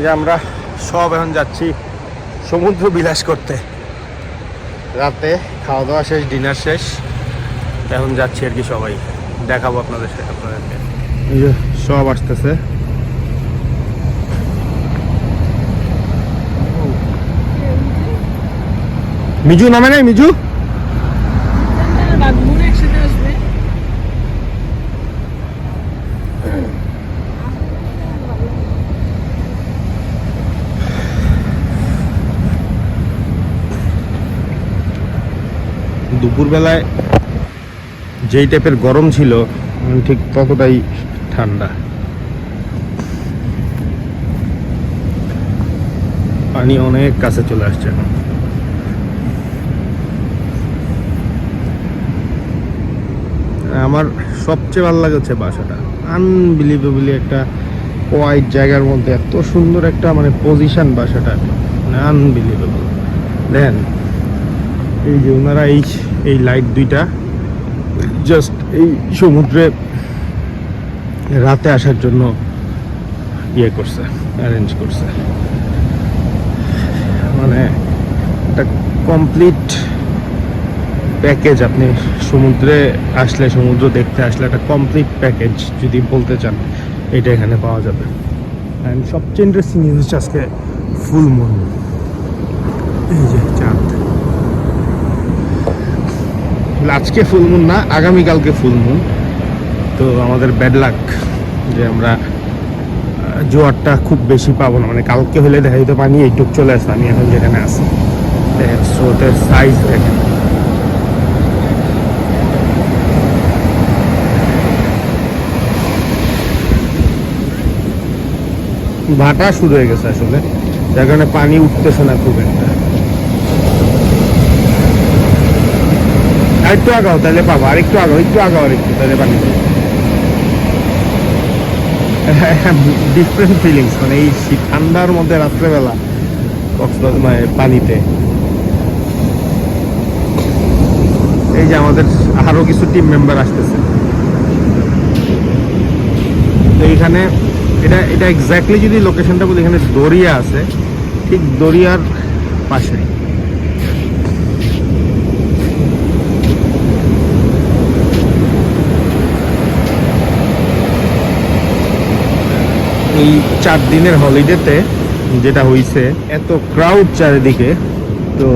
যে আমরা সব এখন যাচ্ছি সমুদ্র বিলাস করতে। রাতে খাওয়া দাওয়া শেষ ডিনার শেষ। এখন যাচ্ছি আর কি সবাই। দেখাবো আপনাদের সাথে, আপনাদেরকে। এই যে সব আসতেছে। মিজু নামে নাই, মিজু? দুপুরবেলায় যেই টাইপের গরম ছিল ঠিক ততটাই ঠান্ডা। পানি অনেক কাছে চলে আসছে। আমার সবচেয়ে ভালো লাগে হচ্ছে বাসাটা। আনবিলিভেবলি একটা হোয়াইট জায়গার মধ্যে এত সুন্দর একটা মানে পজিশন বাসাটা। মানে আনবিলিভেবল দেন এই যে ওনারা এই এই লাইট দুইটা জাস্ট এই সমুদ্রে রাতে আসার জন্য ইয়ে করছে অ্যারেঞ্জ করছে। মানে একটা কমপ্লিট প্যাকেজ আপনি সমুদ্রে আসলে, সমুদ্র দেখতে আসলে একটা কমপ্লিট প্যাকেজ যদি বলতে চান, এটা এখানে পাওয়া যাবে। অ্যান্ড সবচেয়ে ইন্টারেস্টিং জিনিস হচ্ছে আজকে ফুল মুন এই যে চাঁদ। আজকে ফুল মুন না, আগামীকালকে ফুল মুন তো আমাদের ব্যাড লাক যে আমরা জোয়ারটা খুব বেশি পাবো না। মানে কালকে হলে দেখা যেত পানি, এইটুক চলে আসে আমি এখন যেখানে আসি স্রোতের সাইজ দেখেন। ভাটা শুরু হয়ে গেছে আসলে, যার কারণে পানি উঠতেছে না খুব একটা। আর একটু আগাও, তাহলে পাবো। আর একটু আগাও একটু আগাও, আর একটু, তাহলে পানি ডিফারেন্ট ফিলিংস মানে এই ঠান্ডার মধ্যে রাত্রেবেলা কক্সবাজার মানে পানিতে। এই যে আমাদের আরও কিছু টিম মেম্বার আসতেছে। তো এইখানে এটা এটা এক্স্যাক্টলি যদি লোকেশনটা বলি, এখানে দরিয়া আছে। ঠিক দরিয়ার পাশে এই চার দিনের হলিডেতে যেটা হইছে, এত ক্রাউড চারিদিকে, তো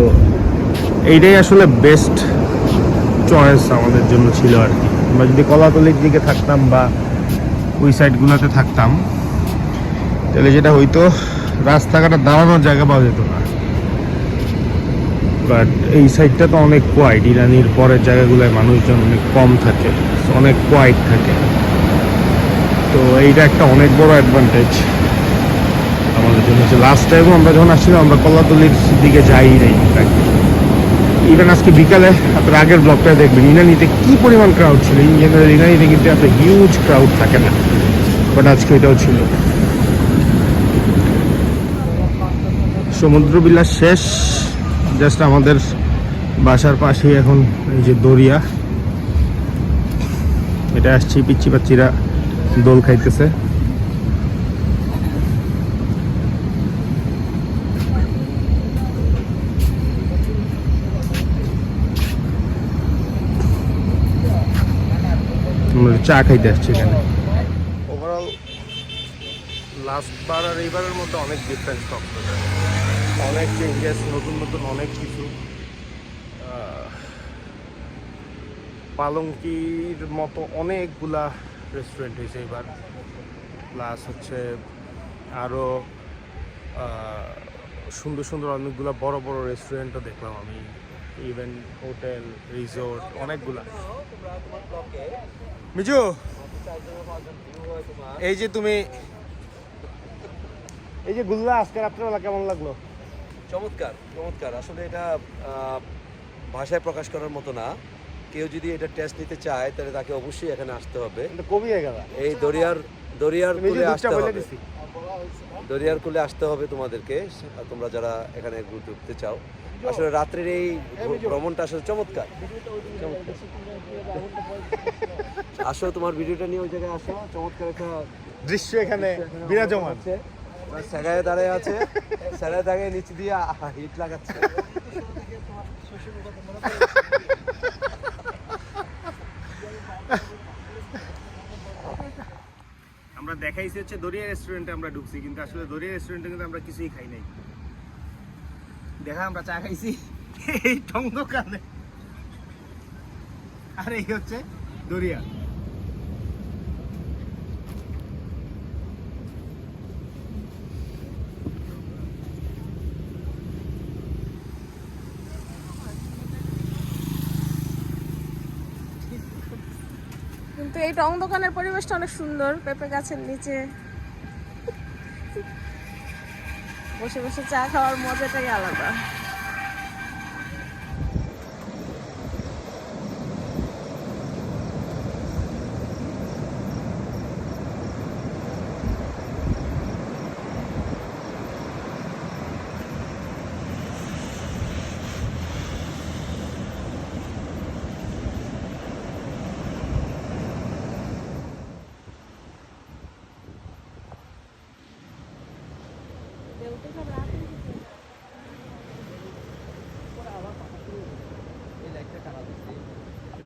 এইটাই আসলে বেস্ট চয়েস আমাদের জন্য ছিল আর কি। আমরা যদি কলাতলির দিকে থাকতাম বা ওই সাইডগুলোতে থাকতাম, তাহলে যেটা হইতো, রাস্তাঘাটে দাঁড়ানোর জায়গা পাওয়া যেত না। বাট এই সাইডটা তো অনেক কোয়াইট ইরানির পরের জায়গাগুলোয় মানুষজন অনেক কম থাকে, অনেক কোয়াইট থাকে। এইটা একটা অনেক বড় অ্যাডভান্টেজ আমাদের জন্য। যে লাস্ট টাইমও আমরা যখন আসছিলাম, আমরা কলাতলির দিকে যাই নাই। ইভেন আজকে বিকালে, আপনার আগের ব্লগটা দেখবেন, ইনানিতে কি পরিমাণ ক্রাউড ছিল। ইন জেনারেল ইনানিতে কিন্তু এত হিউজ ক্রাউড থাকে না। বাট আজকে এটাও ছিল। সমুদ্র বিলাস শেষ। জাস্ট আমাদের বাসার পাশেই এখন এই যে দরিয়া। এটা আসছি পিচ্ছি পাচ্ছিরা দোল খাইতেছে। চা খাইতে আসছি এখানে। ওভারঅল লাস্ট বার আর এইবারের মধ্যে অনেক ডিফারেন্স কক্সবাজার অনেক চেঞ্জেস নতুন নতুন অনেক কিছু। পালঙ্কির মতো অনেকগুলা রেস্টুরেন্ট হয়েছে এবার। প্লাস হচ্ছে আরও সুন্দর সুন্দর অনেকগুলো বড় বড় রেস্টুরেন্টও দেখলাম আমি। ইভেন হোটেল রিসোর্ট অনেকগুলা। মিজু, এই যে তুমি, এই যে গুল্লা, আজকে রাত্রেবেলা কেমন লাগল? চমৎকার চমৎকার। আসলে এটা ভাষায় প্রকাশ করার মতো না। কেউ যদি এটা টেস্ট নিতে চায় তাহলে তাকে অবশ্যই এখানে আসতে হবে। এই দরিয়ার দরিয়ার কুলে আসতে হবে। দরিয়ার কুলে আসতে হবে তোমাদেরকে আর তোমরা যারা এখানে ঘুরতে উঠতে চাও। আসলে রাত্রের এই ভ্র- ভ্রমণটা আসলে চমৎকার। আসো তোমার ভিডিওটা নিয়ে ওই জায়গায় আসো। চমৎকার একটা দৃশ্য এখানে বিরাজমান। আছে। স্যাগায় দাঁড়িয়ে আছে। স্যাগায় দাঁড়িয়ে নিচে দিয়ে আহা, হিট লাগাচ্ছে। আমরা দেখাইছি হচ্ছে দরিয়া রেস্টুরেন্টে আমরা ঢুকছি, কিন্তু আসলে দরিয়া রেস্টুরেন্টে কিন্তু আমরা কিছুই খাই নাই। দেখা, আমরা চা খাইছি। এই টং দোকানে। আর এই হচ্ছে দরিয়া। কিন্তু এই টং দোকানের পরিবেশটা অনেক সুন্দর, পেঁপে গাছের নিচে। বসে বসে চা খাওয়ার মজাটাই আলাদা।